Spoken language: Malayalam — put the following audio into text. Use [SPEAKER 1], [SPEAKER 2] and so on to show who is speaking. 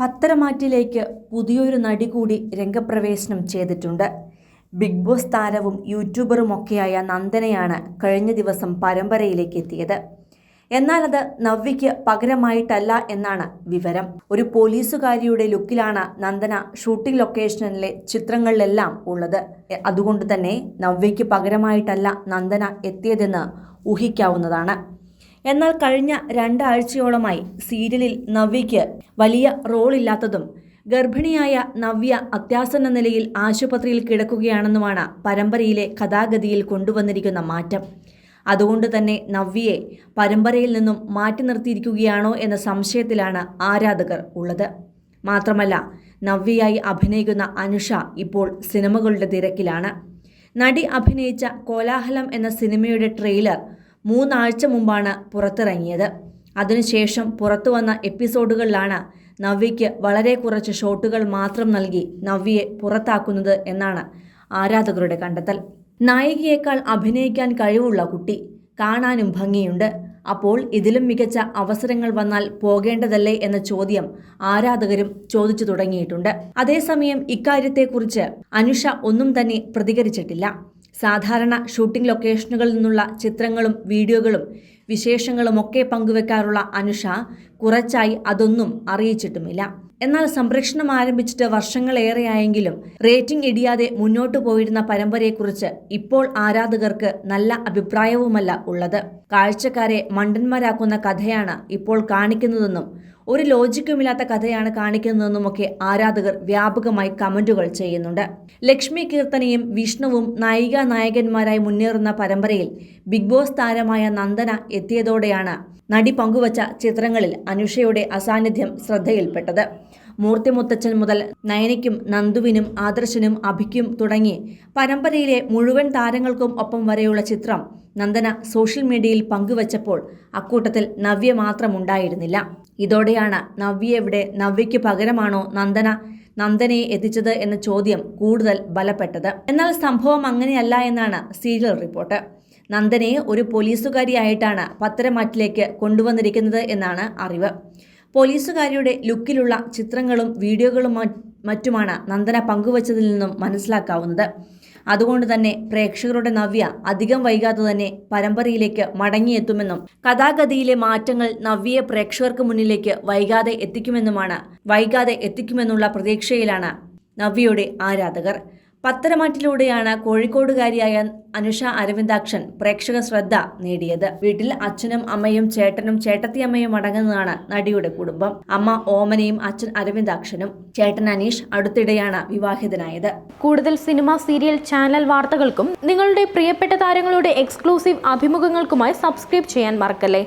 [SPEAKER 1] പത്തരമാറ്റിലേക്ക് പുതിയൊരു നടി കൂടി രംഗപ്രവേശനം ചെയ്തിട്ടുണ്ട്. ബിഗ് ബോസ് താരവും യൂട്യൂബറുമൊക്കെയായ നന്ദനയാണ് കഴിഞ്ഞ ദിവസം പരമ്പരയിലേക്ക് എത്തിയത്. എന്നാൽ അത് നവ്യയ്ക്ക് പകരമായിട്ടല്ല എന്നാണ് വിവരം. ഒരു പോലീസുകാരിയുടെ ലുക്കിലാണ് നന്ദന ഷൂട്ടിംഗ് ലൊക്കേഷനിലെ ചിത്രങ്ങളിലെല്ലാം ഉള്ളത്. അതുകൊണ്ട് തന്നെ നവ്യയ്ക്ക് പകരമായിട്ടല്ല നന്ദന എത്തിയതെന്ന് ഊഹിക്കാവുന്നതാണ്. എന്നാൽ കഴിഞ്ഞ രണ്ടാഴ്ചയോളമായി സീരിയലിൽ നവ്യയ്ക്ക് വലിയ റോളില്ലാത്തതും ഗർഭിണിയായ നവ്യ അത്യാസന്ന നിലയിൽ ആശുപത്രിയിൽ കിടക്കുകയാണെന്നുമാണ് പരമ്പരയിലെ കഥാഗതിയിൽ കൊണ്ടുവന്നിരിക്കുന്ന മാറ്റം. അതുകൊണ്ട് തന്നെ നവ്യയെ പരമ്പരയിൽ നിന്നും മാറ്റി നിർത്തിയിരിക്കുകയാണോ എന്ന സംശയത്തിലാണ് ആരാധകർ ഉള്ളത്. മാത്രമല്ല നവ്യയായി അഭിനയിക്കുന്ന അനുഷ ഇപ്പോൾ സിനിമകളുടെ തിരക്കിലാണ്. നടി അഭിനയിച്ച കോലാഹലം എന്ന സിനിമയുടെ ട്രെയിലർ മൂന്നാഴ്ച മുമ്പാണ് പുറത്തിറങ്ങിയത്. അതിനുശേഷം പുറത്തു വന്ന എപ്പിസോഡുകളിലാണ് നവ്യയ്ക്ക് വളരെ കുറച്ച് ഷോട്ടുകൾ മാത്രം നൽകി നവ്യയെ പുറത്താക്കുന്നത് എന്നാണ് ആരാധകരുടെ കണ്ടെത്തൽ. നായികയേക്കാൾ അഭിനയിക്കാൻ കഴിവുള്ള കുട്ടി കാണാനും ഭംഗിയുണ്ട്. അപ്പോൾ ഇതിലും മികച്ച അവസരങ്ങൾ വന്നാൽ പോകേണ്ടതല്ലേ എന്ന ചോദ്യം ആരാധകരും ചോദിച്ചു തുടങ്ങിയിട്ടുണ്ട്. അതേസമയം ഇക്കാര്യത്തെക്കുറിച്ച് അനുഷ ഒന്നും തന്നെ പ്രതികരിച്ചിട്ടില്ല. സാധാരണ ഷൂട്ടിംഗ് ലൊക്കേഷനുകളിൽ നിന്നുള്ള ചിത്രങ്ങളും വീഡിയോകളും വിശേഷങ്ങളുമൊക്കെ പങ്കുവെക്കാറുള്ള അനുഷ കുറച്ചായി അതൊന്നും അറിയിച്ചിട്ടുമില്ല. എന്നാൽ സംരക്ഷണം ആരംഭിച്ചിട്ട് വർഷങ്ങളേറെയായെങ്കിലും റേറ്റിംഗ് ഇടിയാതെ മുന്നോട്ടു പോയിരുന്ന പരമ്പരയെക്കുറിച്ച് ഇപ്പോൾ ആരാധകർക്ക് നല്ല അഭിപ്രായവുമല്ല ഉള്ളത്. കാഴ്ചക്കാരെ മണ്ടന്മാരാക്കുന്ന കഥയാണ് ഇപ്പോൾ കാണിക്കുന്നതെന്നും ഒരു ലോജിക്കുമില്ലാത്ത കഥയാണ് കാണിക്കുന്നതെന്നുമൊക്കെ ആരാധകർ വ്യാപകമായി കമന്റുകൾ ചെയ്യുന്നുണ്ട്. ലക്ഷ്മി കീർത്തനയും വിഷ്ണുവും നായിക നായകന്മാരായി മുന്നേറുന്ന പരമ്പരയിൽ ബിഗ് ബോസ് താരമായ നന്ദന എത്തിയതോടെയാണ് നടി പങ്കുവച്ച ചിത്രങ്ങളിൽ അനുഷയുടെ അസാന്നിധ്യം ശ്രദ്ധയിൽപ്പെട്ടത്. മൂർത്തിമുത്തച്ഛൻ മുതൽ നയനയ്ക്കും നന്ദുവിനും ആദർശനും അഭിക്കും തുടങ്ങി പരമ്പരയിലെ മുഴുവൻ താരങ്ങൾക്കും ഒപ്പം വരെയുള്ള ചിത്രം നന്ദന സോഷ്യൽ മീഡിയയിൽ പങ്കുവച്ചപ്പോൾ അക്കൂട്ടത്തിൽ നവ്യ മാത്രമുണ്ടായിരുന്നില്ല. ഇതോടെയാണ് നവ്യ എവിടെ നവ്യയ്ക്ക് പകരമാണോ നന്ദന നന്ദനയെ എത്തിച്ചത് എന്ന ചോദ്യം കൂടുതൽ ബലപ്പെട്ടത്. എന്നാൽ സംഭവം അങ്ങനെയല്ല എന്നാണ് സീരിയൽ റിപ്പോർട്ട്. നന്ദനയെ ഒരു പോലീസുകാരിയായിട്ടാണ് പത്തരമാറ്റിലേക്ക് കൊണ്ടുവന്നിരിക്കുന്നത് എന്നാണ് അറിവ്. പോലീസുകാരിയുടെ ലുക്കിലുള്ള ചിത്രങ്ങളും വീഡിയോകളും മറ്റുമാണ് നന്ദന പങ്കുവച്ചതിൽ നിന്നും മനസ്സിലാക്കാവുന്നത്. അതുകൊണ്ട് തന്നെ പ്രേക്ഷകരുടെ നവ്യ അധികം വൈകാതെ തന്നെ പരമ്പരയിലേക്ക് മടങ്ങിയെത്തുമെന്നും കഥാഗതിയിലെ മാറ്റങ്ങൾ നവ്യയെ പ്രേക്ഷകർക്ക് മുന്നിലേക്ക് വൈകാതെ എത്തിക്കുമെന്നുമാണ് വൈകാതെ എത്തിക്കുമെന്നുള്ള പ്രതീക്ഷയിലാണ് നവ്യയുടെ ആരാധകർ. പത്തരമാറ്റിലൂടെയാണ് കോഴിക്കോടുകാരിയായ അനുഷ അരവിന്ദാക്ഷൻ പ്രേക്ഷക ശ്രദ്ധ നേടിയത്. വീട്ടിൽ അച്ഛനും അമ്മയും ചേട്ടനും ചേട്ടത്തിയമ്മയും അടങ്ങുന്നതാണ് നടിയുടെ കുടുംബം. അമ്മ ഓമനയും അച്ഛൻ അരവിന്ദാക്ഷനും ചേട്ടൻ അനീഷ് അടുത്തിടെയാണ് വിവാഹിതനായത്.
[SPEAKER 2] കൂടുതൽ സിനിമ സീരിയൽ ചാനൽ വാർത്തകൾക്കും നിങ്ങളുടെ പ്രിയപ്പെട്ട താരങ്ങളുടെ എക്സ്ക്ലൂസീവ് അഭിമുഖങ്ങൾക്കുമായി സബ്സ്ക്രൈബ് ചെയ്യാൻ മറക്കല്ലേ?